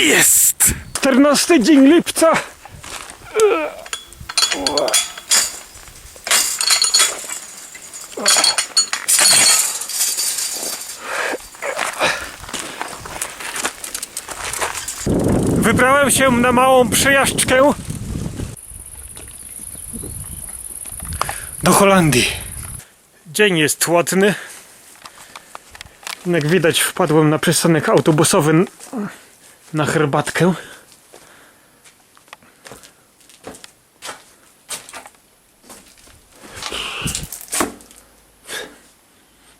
Jest! 14 dzień lipca. Wybrałem się na małą przejażdżkę do Holandii. Dzień jest ładny. Jak widać, wpadłem na przystanek autobusowy na herbatkę.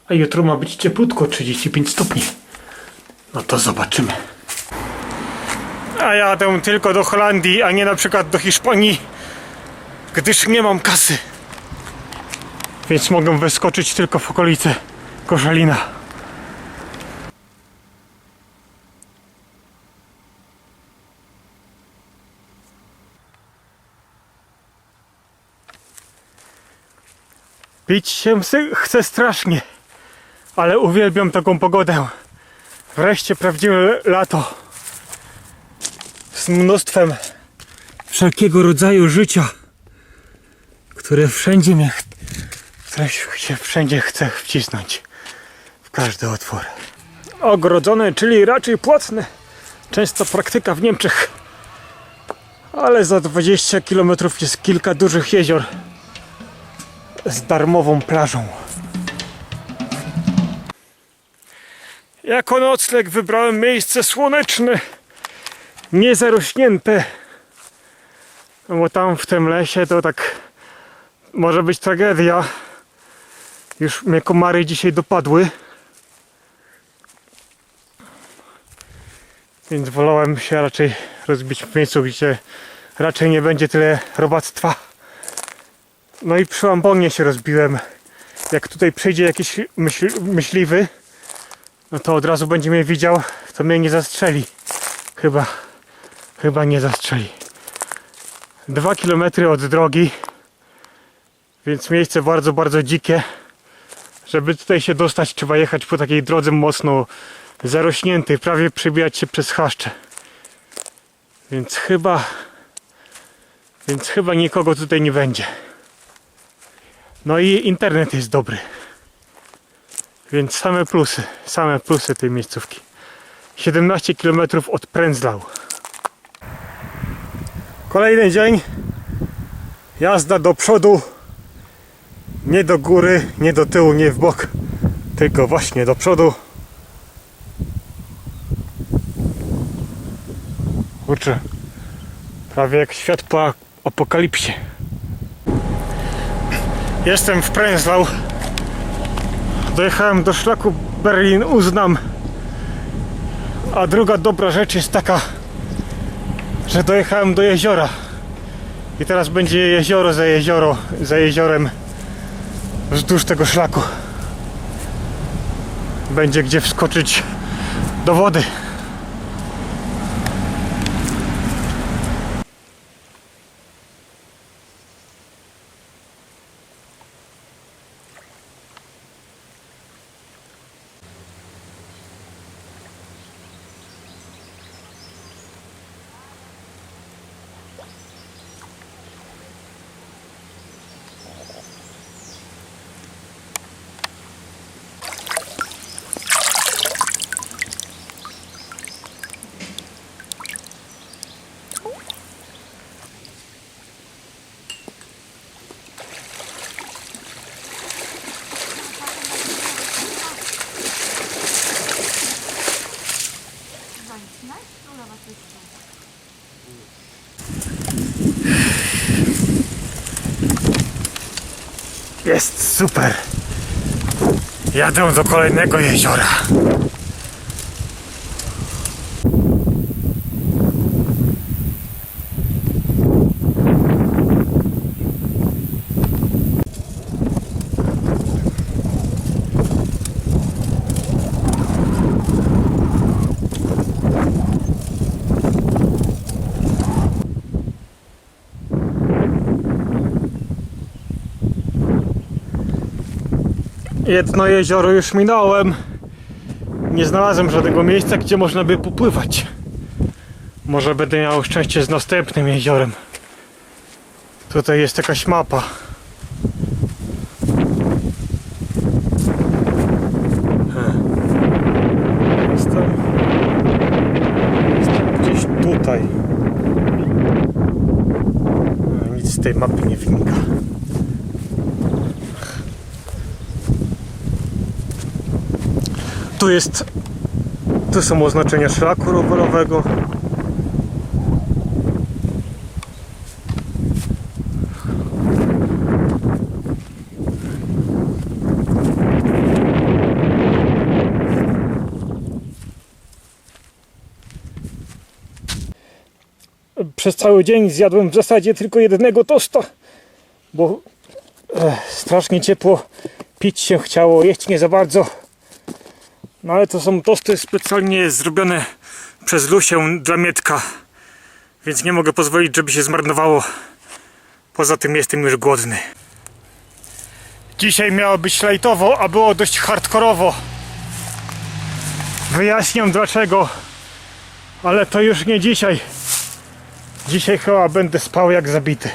A jutro ma być cieplutko, 35 stopni. No to zobaczymy. A jadę tylko do Holandii, a nie na przykład do Hiszpanii, gdyż nie mam kasy. Więc mogę wyskoczyć tylko w okolice Koszalina. Pić się chce strasznie, ale uwielbiam taką pogodę. Wreszcie prawdziwe lato z mnóstwem wszelkiego rodzaju życia, które wszędzie mnie, które się wszędzie chce wcisnąć w każdy otwór. Ogrodzone, czyli raczej płatne. Często praktyka w Niemczech. Ale za 20 km jest kilka dużych jezior z darmową plażą. Jako nocleg wybrałem miejsce słoneczne, niezarośnięte. Bo tam w tym lesie to tak może być tragedia. Już mnie komary dzisiaj dopadły. Więc wolałem się raczej rozbić w miejscu, gdzie raczej nie będzie tyle robactwa. No i przy się rozbiłem. Jak tutaj przyjdzie jakiś myśl, myśliwy, no to od razu będzie mnie widział, to mnie nie zastrzeli. Chyba, chyba nie zastrzeli. Dwa kilometry od drogi, więc miejsce bardzo, bardzo dzikie. Żeby tutaj się dostać, trzeba jechać po takiej drodze mocno zarośniętej, prawie przebijać się przez chaszcze. Więc chyba, więc chyba nikogo tutaj nie będzie. No i internet jest dobry. Więc same plusy, same plusy tej miejscówki. 17 km od Prenzlau. Kolejny dzień. Jazda do przodu. Nie do góry, nie do tyłu, nie w bok. Tylko właśnie do przodu. Kurczę. Prawie jak świat po apokalipsie. Jestem w Prenzlau. Dojechałem do szlaku Berlin-Uznam. A druga dobra rzecz jest taka, że dojechałem do jeziora. I teraz będzie jezioro za jezioro, za jeziorem wzdłuż tego szlaku. Będzie gdzie wskoczyć do wody. Jest super. Jadę do kolejnego jeziora. Jedno jezioro już minąłem. Nie znalazłem żadnego miejsca, gdzie można by popływać. Może będę miał szczęście z następnym jeziorem. Tutaj jest jakaś mapa. Gdzieś tutaj. Nic z tej mapy nie wynika. Tu jest. Tu są oznaczenia szlaku rowerowego. Przez cały dzień zjadłem w zasadzie tylko jednego tosta, bo e, strasznie ciepło, pić się chciało, jeść nie za bardzo. No ale to są tosty specjalnie zrobione przez Lusię dla Mietka, więc nie mogę pozwolić, żeby się zmarnowało. Poza tym jestem już głodny. Dzisiaj miało być lajtowo, a było dość hardkorowo. Wyjaśniam dlaczego, ale to już nie dzisiaj. Dzisiaj chyba będę spał jak zabity.